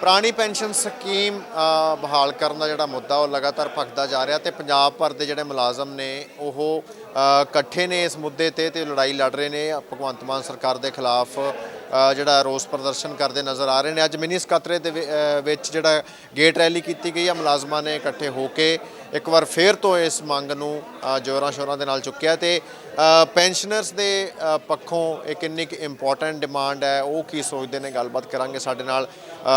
ਪੁਰਾਣੀ pension scheme ਬਹਾਲ ਕਰਨ ਦਾ ਜਿਹੜਾ ਮੁੱਦਾ ਉਹ ਲਗਾਤਾਰ ਭਖਦਾ ਜਾ ਰਿਹਾ ਤੇ ਪੰਜਾਬ ਭਰ ਦੇ ਜਿਹੜੇ ਮੁਲਾਜ਼ਮ ਨੇ, ਉਹ ਇਕੱਠੇ ਨੇ ਇਸ ਮੁੱਦੇ ਤੇ ਤੇ ਲੜਾਈ ਲੜ ਰਹੇ ਨੇ। ਭਗਵੰਤ ਮਾਨ ਸਰਕਾਰ ਦੇ ਖਿਲਾਫ ਜਿਹੜਾ ਰੋਸ ਪ੍ਰਦਰਸ਼ਨ ਕਰਦੇ ਨਜ਼ਰ ਆ ਰਹੇ ਨੇ। ਅੱਜ ਮਿਨੀ ਸਕੱਤਰੇ ਦੇ ਵਿੱਚ ਜਿਹੜਾ ਗੇਟ ਰੈਲੀ ਕੀਤੀ ਗਈ ਆ, ਮੁਲਾਜ਼ਮਾਂ ਨੇ ਇਕੱਠੇ ਹੋ ਕੇ ਇੱਕ ਵਾਰ ਫੇਰ ਤੋਂ ਇਸ ਮੰਗ ਨੂੰ ਜ਼ੋਰਾਂ ਸ਼ੋਰਾਂ ਦੇ ਨਾਲ ਚੁੱਕਿਆ ਤੇ ਪੈਨਸ਼ਨਰਸ ਦੇ ਪੱਖੋਂ ਇਹ ਕਿੰਨੀ ਕੁ ਇੰਪੋਰਟੈਂਟ ਡਿਮਾਂਡ ਹੈ, ਉਹ ਕੀ ਸੋਚਦੇ ਨੇ? ਗੱਲਬਾਤ ਕਰਾਂਗੇ ਸਾਡੇ ਨਾਲ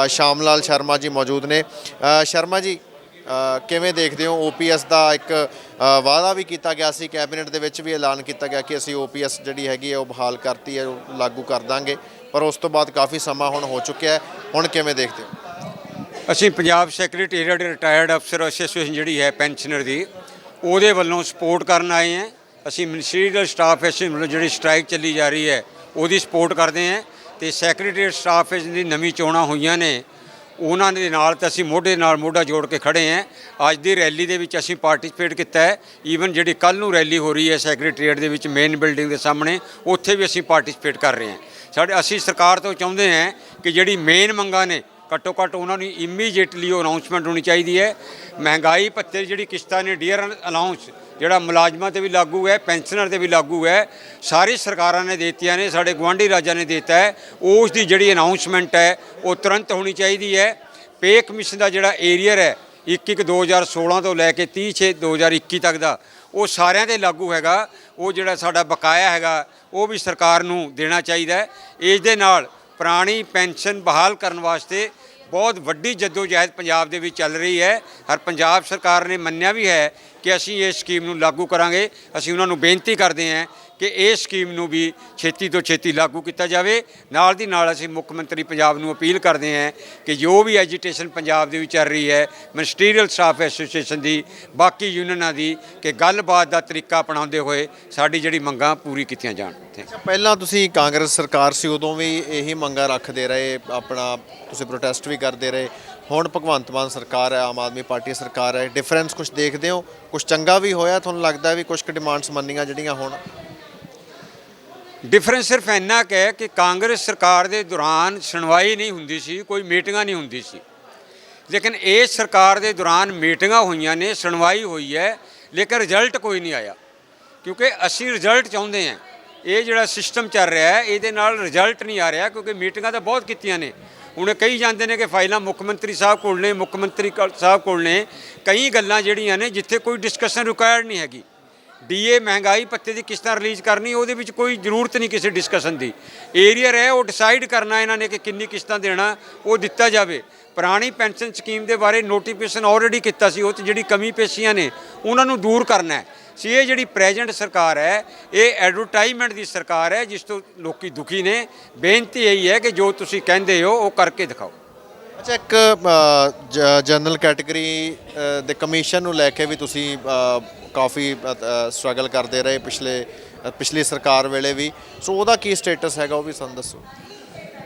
ਸ਼ਾਮ ਲਾਲ ਸ਼ਰਮਾ ਜੀ ਮੌਜੂਦ ਨੇ। ਸ਼ਰਮਾ ਜੀ ਕਿਵੇਂ ਦੇਖਦੇ ਹੋ? ਓਪੀਐਸ ਦਾ ਇੱਕ ਵਾਅਦਾ ਵੀ ਕੀਤਾ ਗਿਆ ਸੀ, ਕੈਬਨਿਟ ਦੇ ਵਿੱਚ ਵੀ ਐਲਾਨ ਕੀਤਾ ਗਿਆ ਕਿ ਅਸੀਂ ਓਪੀਐਸ ਜਿਹੜੀ ਹੈਗੀ ਹੈ, ਉਹ ਬਹਾਲ ਕਰਤੀ ਹੈ, ਉਹ ਲਾਗੂ ਕਰ ਦਾਂਗੇ। ਪਰ ਉਸ ਤੋਂ ਬਾਅਦ ਕਾਫੀ ਸਮਾਂ ਹੁਣ ਹੋ ਚੁੱਕਿਆ ਹੈ। ਹੁਣ ਕਿਵੇਂ ਦੇਖਦੇ ਹੋ? ਅਸੀਂ ਪੰਜਾਬ ਸੈਕਟਰੀਏਟ ਰਿਟਾਇਰਡ ਅਫਸਰ ਐਸੋਸੀਏਸ਼ਨ ਜਿਹੜੀ ਹੈ ਪੈਨਸ਼ਨਰ ਦੀ, ਉਹਦੇ ਵੱਲੋਂ ਸਪੋਰਟ ਕਰਨ ਆਏ ਹਾਂ। ਅਸੀਂ ਮਿਨਿਸਟਰੀਅਲ ਸਟਾਫ ਐਸੋਸੀਏਸ਼ਨ ਵੱਲੋਂ ਜਿਹੜੀ ਸਟ੍ਰਾਈਕ ਚੱਲੀ ਜਾ ਰਹੀ ਹੈ, ਉਹਦੀ ਸਪੋਰਟ ਕਰਦੇ ਹਾਂ। ਤੇ ਸੈਕਟਰੀਏਟ ਸਟਾਫ ਦੀ ਨਵੀਂ ਚੋਣਾਂ ਹੋਈਆਂ ਨੇ, ਉਹਨਾਂ ਦੇ ਨਾਲ ਤਾਂ ਅਸੀਂ ਮੋਢੇ ਨਾਲ ਮੋਢਾ ਜੋੜ ਕੇ ਖੜੇ ਹਾਂ। ਅੱਜ ਦੀ ਰੈਲੀ ਦੇ ਵਿੱਚ ਅਸੀਂ ਪਾਰਟਿਸਿਪੇਟ ਕੀਤਾ ਹੈ। ਈਵਨ ਜਿਹੜੀ ਕੱਲ ਨੂੰ ਰੈਲੀ ਹੋ ਰਹੀ ਹੈ ਸੈਕਟਰੀਏਟ ਦੇ ਵਿੱਚ ਮੇਨ ਬਿਲਡਿੰਗ ਦੇ ਸਾਹਮਣੇ, ਉੱਥੇ ਵੀ ਅਸੀਂ ਪਾਰਟਿਸਿਪੇਟ ਕਰ ਰਹੇ ਹਾਂ। ਸਾਡੇ, ਅਸੀਂ ਸਰਕਾਰ ਤੋਂ ਚਾਹੁੰਦੇ ਹਾਂ ਕਿ ਜਿਹੜੀ ਮੇਨ ਮੰਗਾਂ ਨੇ ਘੱਟੋ ਘੱਟ ਉਹਨਾਂ ਨੂੰ ਇਮੀਡੀਏਟਲੀ ਉਹ ਅਨਾਉਂਸਮੈਂਟ ਹੋਣੀ ਚਾਹੀਦੀ ਹੈ। ਮਹਿੰਗਾਈ ਭੱਤੇ ਜਿਹੜੀ ਕਿਸ਼ਤਾਂ ਨੇ ਡੀਅਰ ਅਲਾਉਂਸ ਜਿਹੜਾ ਮੁਲਾਜ਼ਮਾਂ ਤੇ ਵੀ ਲਾਗੂ ਹੈ ਪੈਨਸ਼ਨਰ ਤੇ ਵੀ ਲਾਗੂ ਹੈ, ਸਾਰੀ ਸਰਕਾਰਾਂ ਨੇ ਦਿੱਤੀਆਂ ਨੇ, ਸਾਡੇ ਗਵਾਂਢੀ ਰਾਜਾਂ ਨੇ ਦਿੱਤਾ ਹੈ। ਉਸ ਦੀ ਜਿਹੜੀ ਅਨਾਉਂਸਮੈਂਟ ਹੈ, ਉਹ ਤੁਰੰਤ ਹੋਣੀ ਚਾਹੀਦੀ ਹੈ। ਪੇ ਕਮਿਸ਼ਨ ਦਾ ਜਿਹੜਾ ਏਰੀਅਰ ਹੈ 21 2016 ਤੋਂ ਲੈ ਕੇ 30 6 2021 ਤੱਕ ਦਾ, ਉਹ ਸਾਰਿਆਂ ਤੇ ਲਾਗੂ ਹੈਗਾ। ਉਹ ਜਿਹੜਾ ਸਾਡਾ ਬਕਾਇਆ ਹੈਗਾ, ਉਹ ਵੀ ਸਰਕਾਰ ਨੂੰ ਦੇਣਾ ਚਾਹੀਦਾ ਇਸ ਦੇ ਨਾਲ ਪੁਰਾਣੀ ਪੈਨਸ਼ਨ ਬਹਾਲ ਕਰਨ ਵਾਸਤੇ ਬਹੁਤ ਵੱਡੀ ਜਦੋਜਹਿਦ ਪੰਜਾਬ ਦੇ ਵਿੱਚ ਚੱਲ ਰਹੀ ਹੈ। ਹਰ ਪੰਜਾਬ ਸਰਕਾਰ ਨੇ ਮੰਨਿਆ ਵੀ ਹੈ ਕਿ ਅਸੀਂ ਇਸ ਸਕੀਮ ਨੂੰ ਲਾਗੂ ਕਰਾਂਗੇ। ਅਸੀਂ ਉਹਨਾਂ ਨੂੰ ਬੇਨਤੀ ਕਰਦੇ ਹਾਂ ਕਿ ਇਸ ਸਕੀਮ ਨੂੰ ਵੀ ਛੇਤੀ ਤੋਂ ਛੇਤੀ ਲਾਗੂ ਕੀਤਾ ਜਾਵੇ। ਨਾਲ ਦੀ ਨਾਲ ਅਸੀਂ ਮੁੱਖ ਮੰਤਰੀ ਪੰਜਾਬ ਨੂੰ ਅਪੀਲ ਕਰਦੇ ਹਾਂ ਕਿ ਜੋ ਵੀ ਐਜੀਟੇਸ਼ਨ ਪੰਜਾਬ ਦੇ ਵਿੱਚ ਚੱਲ ਰਹੀ ਹੈ ਮਿਨਿਸਟਰੀਅਲ ਸਟਾਫ ਐਸੋਸੀਏਸ਼ਨ ਦੀ, ਬਾਕੀ ਯੂਨੀਅਨਾਂ ਦੀ, ਕਿ ਗੱਲਬਾਤ ਦਾ ਤਰੀਕਾ ਅਪਣਾਉਂਦੇ ਹੋਏ ਸਾਡੀ ਜਿਹੜੀ ਮੰਗਾਂ ਪੂਰੀ ਕੀਤੀਆਂ ਜਾਣ। Thank you. ਪਹਿਲਾਂ ਤੁਸੀਂ ਕਾਂਗਰਸ ਸਰਕਾਰ ਸੀ, ਉਦੋਂ ਵੀ ਇਹੀ ਮੰਗਾਂ ਰੱਖਦੇ ਰਹੇ, ਆਪਣਾ ਤੁਸੀਂ ਪ੍ਰੋਟੈਸਟ ਵੀ ਕਰਦੇ ਰਹੇ। ਹੁਣ ਭਗਵੰਤ ਮਾਨ ਸਰਕਾਰ ਹੈ, ਆਮ ਆਦਮੀ ਪਾਰਟੀ ਸਰਕਾਰ ਹੈ ਡਿਫਰੈਂਸ ਕੁਝ ਦੇਖਦੇ ਹੋ? ਕੁਝ ਚੰਗਾ ਵੀ ਹੋਇਆ, ਤੁਹਾਨੂੰ ਲੱਗਦਾ ਵੀ ਕੁਝ ਕੁ ਡਿਮਾਂਡਸ ਮੰਨੀਆਂ ਜਿਹੜੀਆਂ ਹੁਣ ਡਿਫਰੈਂਸ ਸਿਰਫ ਇੰਨਾ ਕੁ ਹੈ ਕਿ ਕਾਂਗਰਸ ਸਰਕਾਰ ਦੇ ਦੌਰਾਨ ਸੁਣਵਾਈ ਨਹੀਂ ਹੁੰਦੀ ਸੀ, ਕੋਈ ਮੀਟਿੰਗਾਂ ਨਹੀਂ ਹੁੰਦੀ ਸੀ। ਲੇਕਿਨ ਇਸ ਸਰਕਾਰ ਦੇ ਦੌਰਾਨ ਮੀਟਿੰਗਾਂ ਹੋਈਆਂ ਨੇ, ਸੁਣਵਾਈ ਹੋਈ ਹੈ, ਲੇਕਿਨ ਰਿਜ਼ਲਟ ਕੋਈ ਨਹੀਂ ਆਇਆ। ਕਿਉਂਕਿ ਅਸੀਂ ਰਿਜ਼ਲਟ ਚਾਹੁੰਦੇ ਹਾਂ। ਇਹ ਜਿਹੜਾ ਸਿਸਟਮ ਚੱਲ ਰਿਹਾ ਹੈ, ਇਹਦੇ ਨਾਲ ਰਿਜ਼ਲਟ ਨਹੀਂ ਆ ਰਿਹਾ ਕਿਉਂਕਿ ਮੀਟਿੰਗਾਂ ਤਾਂ ਬਹੁਤ ਕੀਤੀਆਂ ਨੇ। ਹੁਣ ਕਈ ਜਾਂਦੇ ਨੇ ਕਿ ਫਾਈਲਾਂ ਮੁੱਖ ਮੰਤਰੀ ਸਾਹਿਬ ਕੋਲ ਨੇ, ਮੁੱਖ ਮੰਤਰੀ ਕੋਲ- ਸਾਹਿਬ ਕੋਲ ਨੇ। ਕਈ ਗੱਲਾਂ ਜਿਹੜੀਆਂ ਨੇ, ਜਿੱਥੇ ਕੋਈ ਡਿਸਕਸ਼ਨ ਰਿਕੁਆਇਰਡ ਨਹੀਂ ਹੈਗੀ। ਡੀਏ ਮਹਿੰਗਾਈ ਪੱਤੇ ਦੀ ਕਿਸ ਤਰ੍ਹਾਂ ਰਿਲੀਜ਼ ਕਰਨੀ, ਉਹਦੇ ਵਿੱਚ ਕੋਈ ਜ਼ਰੂਰਤ ਨਹੀਂ ਕਿਸੇ ਡਿਸਕਸ਼ਨ ਦੀ। ਏਰੀਅਰ ਹੈ ਉਹ ਡਿਸਾਈਡ ਕਰਨਾ ਇਹਨਾਂ ਨੇ ਕਿ ਕਿੰਨੀ ਕਿਸ਼ਤਾਂ ਦੇਣਾ, ਉਹ ਦਿੱਤਾ ਜਾਵੇ। ਪੁਰਾਣੀ ਪੈਨਸ਼ਨ ਸਕੀਮ ਦੇ ਬਾਰੇ ਨੋਟੀਫਿਕੇਸ਼ਨ ਆਲਰੇਡੀ ਕੀਤਾ ਸੀ, ਉਹ 'ਚ ਜਿਹੜੀ ਕਮੀ ਪੇਸ਼ੀਆਂ ਨੇ, ਉਹਨਾਂ ਨੂੰ ਦੂਰ ਕਰਨਾ ਹੈ। ਸੀ, ਇਹ ਜਿਹੜੀ ਪ੍ਰੈਜ਼ੈਂਟ ਸਰਕਾਰ ਹੈ, ਇਹ ਐਡਵਰਟਾਈਜ਼ਮੈਂਟ ਦੀ ਸਰਕਾਰ ਹੈ, ਜਿਸ ਤੋਂ ਲੋਕੀ ਦੁਖੀ ਨੇ। ਬੇਨਤੀ ਇਹੀ ਹੈ ਕਿ ਜੋ ਤੁਸੀਂ ਕਹਿੰਦੇ ਹੋ, ਉਹ ਕਰਕੇ ਦਿਖਾਓ। ਅੱਛਾ ਇੱਕ ਜਨਰਲ ਕੈਟਾਗਰੀ ਦੇ ਕਮਿਸ਼ਨ ਨੂੰ ਲੈ ਕੇ ਵੀ ਤੁਸੀਂ ਕਾਫੀ ਸਟਰਗਲ ਕਰਦੇ ਰਹੇ ਪਿਛਲੇ ਪਿਛਲੀ ਸਰਕਾਰ ਵੇਲੇ ਵੀ। ਸੋ ਉਹਦਾ ਕੀ ਸਟੇਟਸ ਹੈਗਾ ਉਹ ਵੀ ਸਾਨੂੰ ਦੱਸੋ।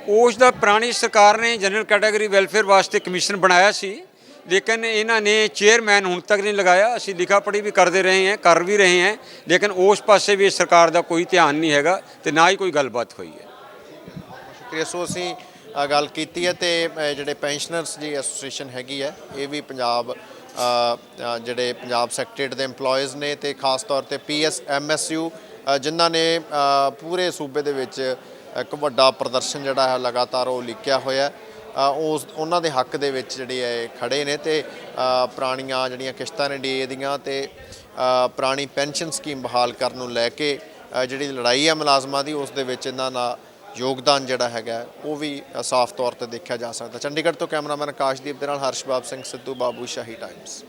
ਉਸ ਦਾ ਪੁਰਾਣੀ ਸਰਕਾਰ ਨੇ ਜਨਰਲ ਕੈਟਾਗਰੀ ਵੈਲਫੇਅਰ ਵਾਸਤੇ ਕਮਿਸ਼ਨ ਬਣਾਇਆ ਸੀ। ਲੇਕਿਨ ਇਹਨਾਂ ਨੇ ਚੇਅਰਮੈਨ ਹੁਣ ਤੱਕ ਨਹੀਂ ਲਗਾਇਆ। ਅਸੀਂ ਲਿਖਾ ਪੜੀ ਵੀ ਕਰਦੇ ਰਹੇ ਹਾਂ ਕਰ ਵੀ ਰਹੇ ਹਾਂ। ਲੇਕਿਨ ਉਸ ਪਾਸੇ ਵੀ ਸਰਕਾਰ ਦਾ ਕੋਈ ਧਿਆਨ ਨਹੀਂ ਹੈਗਾ ਤੇ ਨਾ ਹੀ ਕੋਈ ਗੱਲਬਾਤ ਹੋਈ ਹੈ। ਸ਼ੁਕਰੀਆ। ਸੋ ਅਸੀਂ ਗੱਲ ਕੀਤੀ ਹੈ ਤੇ ਜਿਹੜੇ ਪੈਨਸ਼ਨਰਸ ਦੀ ਐਸੋਸੀਏਸ਼ਨ ਹੈਗੀ ਹੈ, ਇਹ ਵੀ ਪੰਜਾਬ ਜਿਹੜੇ ਪੰਜਾਬ ਸੈਕਟਰੀਏਟ ਦੇ EMPLOYEES ਨੇ ਤੇ ਖਾਸ ਤੌਰ ਤੇ ਪੀਐਸ ਐਮਐਸਯੂ ਜਿਨ੍ਹਾਂ ਨੇ ਪੂਰੇ ਸੂਬੇ ਦੇ ਵਿੱਚ ਇੱਕ ਵੱਡਾ ਪ੍ਰਦਰਸ਼ਨ ਜਿਹੜਾ ਹੈ ਲਗਾਤਾਰ ਉਹ ਲਿਖਿਆ ਹੋਇਆ ਹੈ। ਉਸ, ਉਹਨਾਂ ਦੇ ਹੱਕ ਦੇ ਵਿੱਚ ਜਿਹੜੇ ਹੈ ਖੜੇ ਨੇ ਤੇ ਪੁਰਾਣੀਆਂ ਜਿਹੜੀਆਂ ਕਿਸ਼ਤਾਂ ਨੇ ਡੀਏ ਦੀਆਂ ਤੇ ਪੁਰਾਣੀ ਪੈਨਸ਼ਨ ਸਕੀਮ ਬਹਾਲ ਕਰਨ ਨੂੰ ਲੈ ਕੇ ਜਿਹੜੀ ਲੜਾਈ ਹੈ ਮੁਲਾਜ਼ਮਾਂ ਦੀ, ਉਸ ਦੇ ਵਿੱਚ ਇਹਨਾਂ ਨਾਲ ਯੋਗਦਾਨ ਜਿਹੜਾ ਹੈਗਾ, ਉਹ ਵੀ ਸਾਫ਼ ਤੌਰ ਤੇ ਦੇਖਿਆ ਜਾ ਸਕਦਾ। ਚੰਡੀਗੜ੍ਹ ਤੋਂ ਕੈਮਰਾਮੈਨ ਆਕਾਸ਼ਦੀਪ ਦੇ ਨਾਲ ਹਰਸ਼ਬਾਬ ਸਿੰਘ ਸਿੱਧੂ, ਬਾਬੂ ਸ਼ਾਹੀ ਟਾਈਮਸ